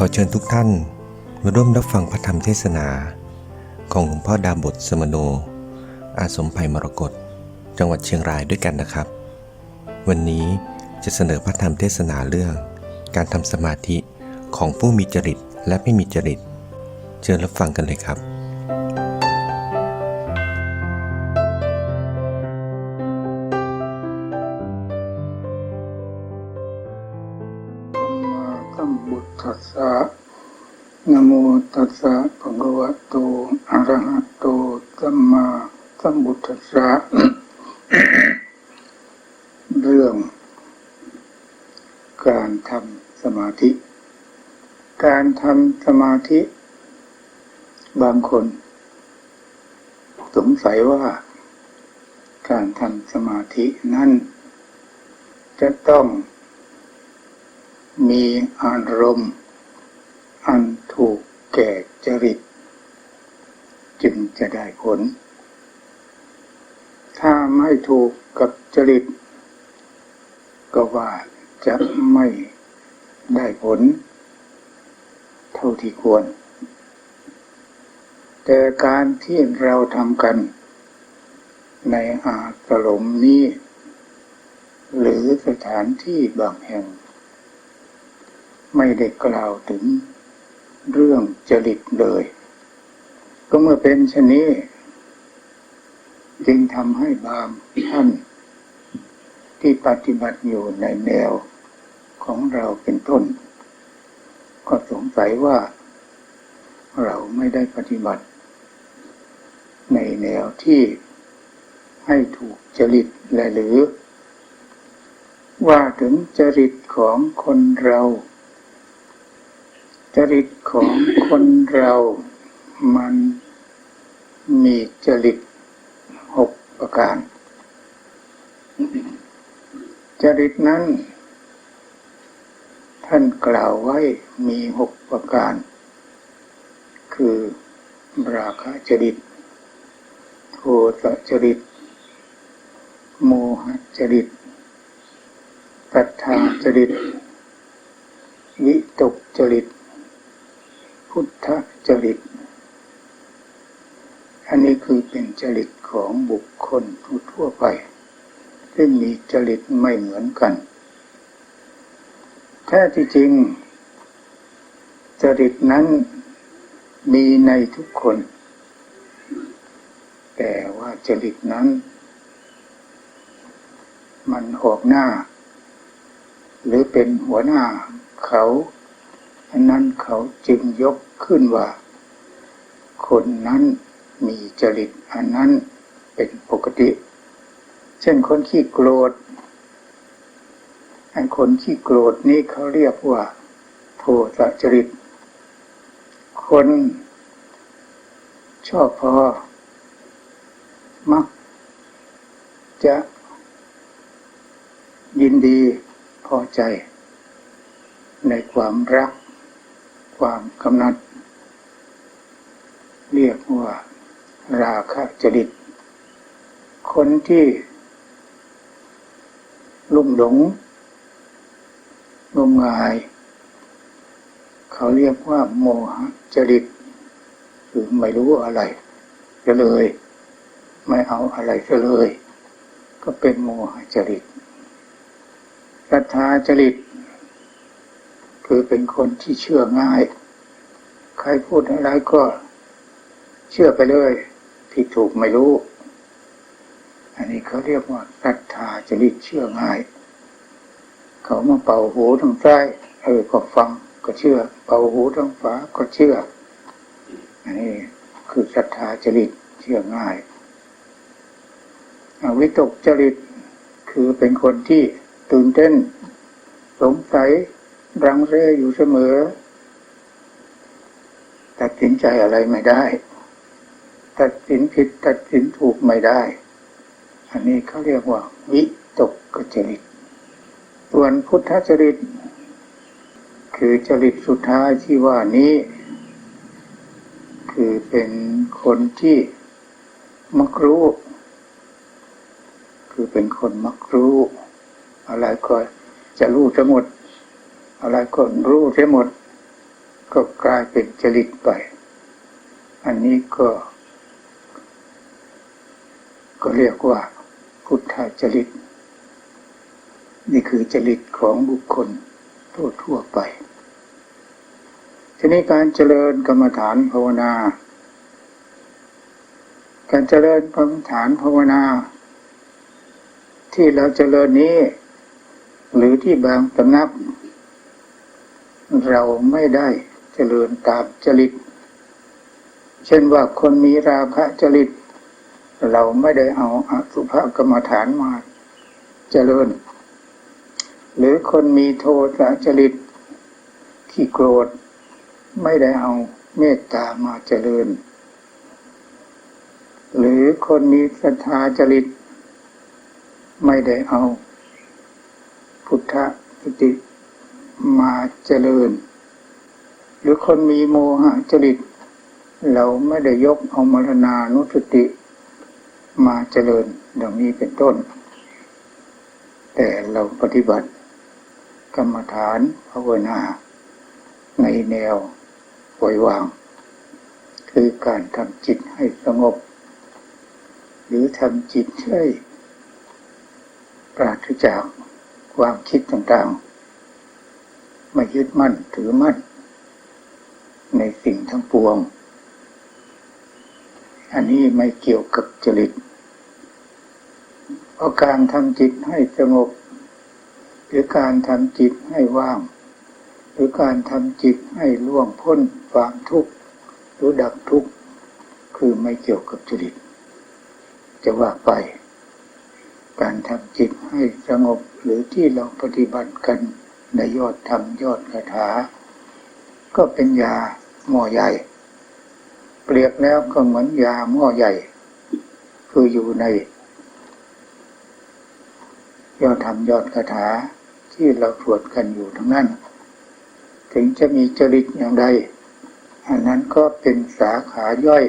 ขอเชิญทุกท่าน มาร่วมรับฟังพระธรรมเทศนา ของหลวงพ่อดาบทสมโน อาสมภัยมรกตจังหวัดเชียงรายด้วยกันนะครับ วันนี้จะเสนอพระธรรมเทศนาเรื่อง การทำสมาธิของผู้มีจริตและไม่มีจริต เชิญรับฟังกันเลยครับ ทำสมาธิ การทำสมาธิ บางคน สงสัยว่า การทำสมาธินั้นจะต้องมีอารมณ์ อันถูกแก่จริต จึงจะได้ผล ถ้าไม่ถูกกับจริต ก็ว่าจะไม่ ได้ผล เท่าที่ควร แต่การที่เราทำกัน ในอาสลมนี้ หรือสถานที่บางแห่ง ไม่ได้กล่าวถึงเรื่องจริตเลย ก็เมื่อเป็นชนนี้ จึงทำให้บางท่านที่ปฏิบัติอยู่ในแนว ของเราเป็นต้น ก็สงสัยว่า เราไม่ได้ปฏิบัติ ในแนวที่ให้ถูกจริตและหรือ ว่าถึงจริตของคนเรา จริตของคนเรามันมีจริตหกประการ จริตนั้น ท่านกล่าวไว้มีหกประการ คือราคะจริตโทสะจริต โมหจริตปัฏฐาจริต วิตกจริต พุทธจริต อันนี้คือเป็นจริตของบุคคลทั่วไป ซึ่งมีจริตไม่เหมือนกัน แท้ที่จริง จริตนั้นมีในทุกคน แต่ว่าจริตนั้น มันออกหน้า หรือเป็นหัวหน้าเขาอันนั้นเขาจึงยกขึ้นว่า คนนั้นมีจริตอันนั้นเป็นปกติ เช่นคนขี้โกรธ อันคนขี้โกรธนี่เขาเรียกว่า โทสะจริต คนชอบพอ มัก จะยินดีพอใจ ในความรัก ความกำนัด เรียกว่า ราคะจริต คนที่ลุ่มหลง งมงาย เขาเรียกว่า โมหจริตคือไม่รู้อะไรจะเลย ไม่เอาอะไรจะเลย ก็เป็นโมหจริตศรัทธาจริต คือเป็นคนที่เชื่อง่าย ใครพูดอะไรก็ เชื่อไปเลยผิดถูกไม่รู้ อันนี้เขาเรียกว่าศรัทธาจริตเชื่อง่าย เขามาเป่าหูทางซ้ายเออก็ฟังก็เชื่อ เป่าหูทางขวาก็เชื่ออันนี้คือศรัทธาจริตเชื่อง่ายอวิตกจริตคือเป็นคนที่ตื่นเต้น สงสัยรังเร่อยู่เสมอ ตัดสินใจอะไรไม่ได้ ตัดสินผิดตัดสินถูกไม่ได้ อันนี้เขาเรียกว่า วิตกกจริต ส่วนพุทธจริต คือจริตสุดท้ายที่ว่านี้ คือเป็นคนที่มักรู้ คือเป็นคนมักรู้ อะไรก็จะรู้ทั้งหมด อะไรก็รู้ทั้งหมด ก็กลายเป็นจริตไป อันนี้ก็ ก็เรียกว่าพุทธจริต นี่คือจริตของบุคคลทั่วทั่วๆไป ทีนี้การเจริญกรรมฐานภาวนา การเจริญกรรมฐานภาวนา ที่เราเจริญนี้ หรือที่บางสำนัก เราไม่ได้เจริญตามจริต เช่นว่าคนมีราคะจริต เราไม่ได้เอาอสุภกรรมฐานมาเจริญ หรือคนมีโทสะจริตขี้โกรธ ไม่ได้เอาเมตตามาเจริญ หรือคนมีศรัทธาจริต ไม่ได้เอา พุทธสติมาเจริญ หรือคนมีโมหะจริต เราไม่ได้ยกเอามรณานุสติมาเจริญดังนี้เป็นต้น แต่เราปฏิบัติ กรรมฐานภาวนาในแนวปล่อยวาง คือการทำจิตให้สงบ หรือทำจิตให้ปราศจากความคิดต่างๆ ไม่ยึดมั่นถือมั่น ในสิ่งทั้งปวง อันนี้ไม่เกี่ยวกับจริตเพราะการทำจิตให้สงบ หรือการทำจิตให้ว่าง หรือการทำจิตให้ล่วงพ้นความทุกข์หรือดับทุกข์คือไม่เกี่ยวกับจริต จะว่าไป การทำจิตให้สงบหรือที่เราปฏิบัติกันในยอดธรรมยอดคาถา ก็เป็นยาหม้อใหญ่ เปรียบแล้วก็เหมือนยาหม้อใหญ่ คืออยู่ในยอดธรรมยอดคาถา ที่เราสวดกันอยู่ทั้งนั้น ถึงจะมีจริตอย่างใด อันนั้นก็เป็นสาขาย่อย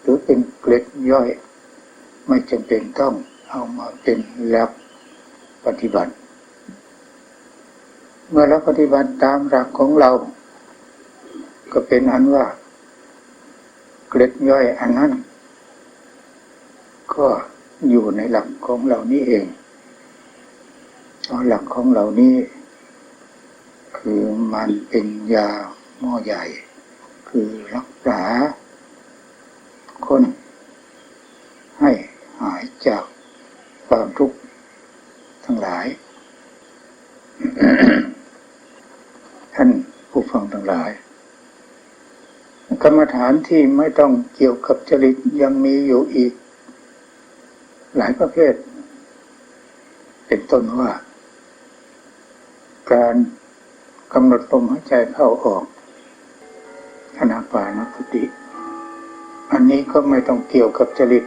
หรือเป็นเกล็ดย่อย ไม่จำเป็นต้องเอามาเป็นหลักปฏิบัติ เมื่อเราปฏิบัติตามหลักของเรา ก็เป็นอันว่า เกล็ดย่อยอันนั้น ก็อยู่ในหลักของเรานี่เอง หลักของเรานี้ คือมันเป็นยาหม้อใหญ่ คือรักษาคนให้หายจากความทุกข์ทั้งหลาย ท่านผู้ฟังทั้งหลาย กรรมฐานที่ไม่ต้องเกี่ยวกับจริตยังมีอยู่อีก หลายประเภท เป็นต้นว่า การกำหนดลมหายใจเข้าออกอนาปานสติอันนี้ก็ไม่ต้องเกี่ยวกับจริต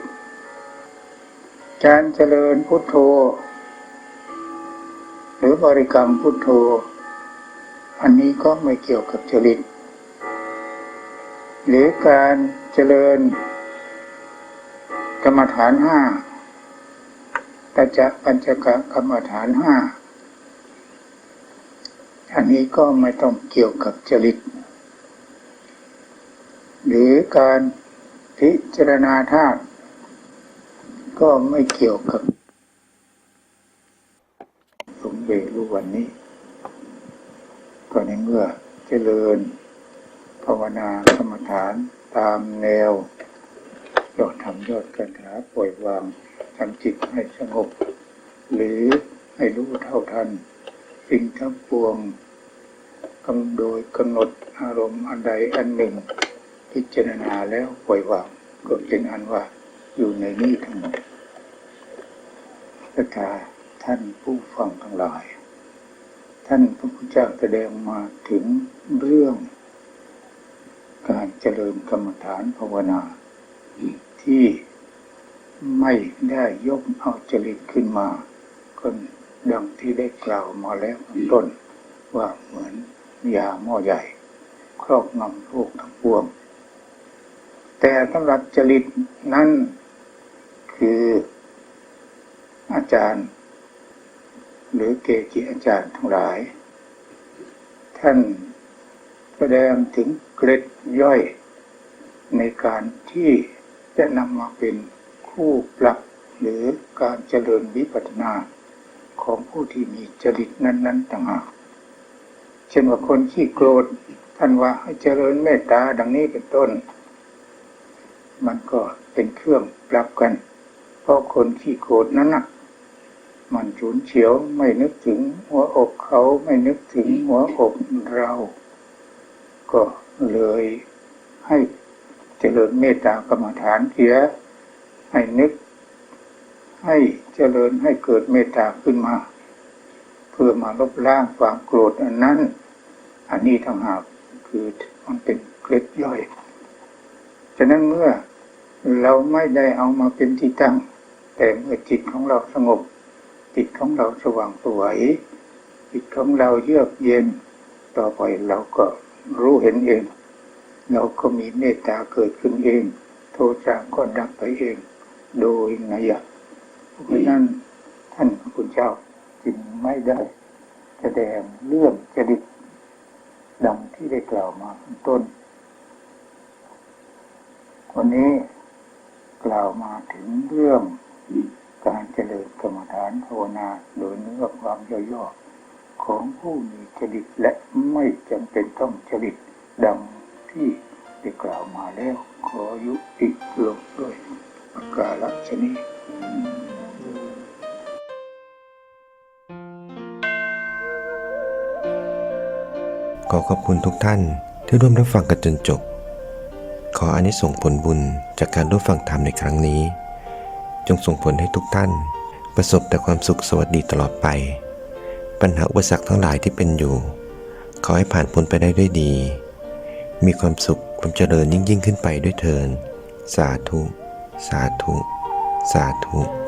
การเจริญพุทโธ หรือบริกรรมพุทโธ อันนี้ก็ไม่เกี่ยวกับจริต หรือการเจริญกรรมฐานห้าตจะปัญจกกรรมฐานห้า นี้ก็ไม่ต้องเกี่ยวกับจริต หรือการพิจารณาธาตุก็ไม่เกี่ยวกับสมเด็จรู้วันนี้ ก็ในเมื่อเจริญ ภาวนากรรมฐานตามแนว ยอดธรรมยอดกันหาปล่อยวางทำจิตให้สงบ หรือให้รู้เท่าทันสิ่งทั้งปวง กำโดยกำหนดอารมณ์อันใดอันหนึ่ง พิจารณาแล้วปล่อยวางก็เป็นอันว่าอยู่ในนี้ทั้งหมดศรัทธาท่านผู้ฟังทั้งหลาย ท่านพระพุทธเจ้าแสดงมาถึงเรื่อง การเจริญกรรมฐานภาวนา ที่ไม่ได้ยกเอาจริตขึ้นมาก็ดังที่ได้กล่าวมาแล้วต้นว่าเหมือน ยาหม้อใหญ่ ครอบงำโลกทั้งปวง แต่สำหรับจริตนั้นคืออาจารย์ หรือเกจิอาจารย์ทั้งหลาย ท่านแสดงถึงเกร็ดย่อย ในการที่จะนำมาเป็นคู่ปรับหรือการเจริญวิปัสสนาของผู้ที่มีจริตนั้น ๆต่างหาก ช่นว่าคนขี้โกรธท่านว่าให้เจริญเมตตาดังนี้เป็นต้น มันก็เป็นเครื่องปรับกัน เพราะคนขี้โกรธนั้นน่ะมันฉุนเฉียวไม่นึกถึงหัวอกเขาไม่นึกถึงหัวอกเรา ก็เลยให้เจริญเมตตากรรมฐานเสียให้นึก ให้เจริญให้เกิดเมตตาขึ้นมา เพื่อมาลบล้างความโกรธอันนั้น อันนี้ทางหากคือมันเป็นเกล็ดย่อย ฉะนั้นเมื่อเราไม่ได้เอามาเป็นที่ตั้ง แต่เมื่อจิตของเราสงบ จิตของเราสว่างสวย จิตของเราเยือกเย็น ต่อไปเราก็รู้เห็นเอง เราก็มีเมตตาเกิดขึ้นเอง โทสะก็ดับไปเอง โดยนัยะเพราะฉะนั้นท่านพระคุณเจ้าจึงไม่ได้แสดงเรื่องจริต ดังที่ได้กล่าวมาข้างต้น วันนี้กล่าวมาถึงเรื่องการเจริญกรรมฐานภาวนาโดยเนื้อความย่อๆของผู้มีจริตและไม่จำเป็นต้องจริตดังที่ได้กล่าวมาแล้วขอยุติลงด้วยประกาศชนี้ อขอบคุณทุกท่านที่ร่วมรับฟังกันจนจบ ขออานิสงส์ผลบุญจากการร่วมฟังธรรมในครั้งนี้ จงส่งผลให้ทุกท่าน ประสบแต่ความสุขสวัสดีตลอดไป ปัญหาอุปสรรคทั้งหลายที่เป็นอยู่ ขอให้ผ่านพ้นไปได้ด้วยดี มีความสุขความเจริญยิ่งยิ่งขึ้นไปด้วยเถินสาธุ สาธุ สาธุ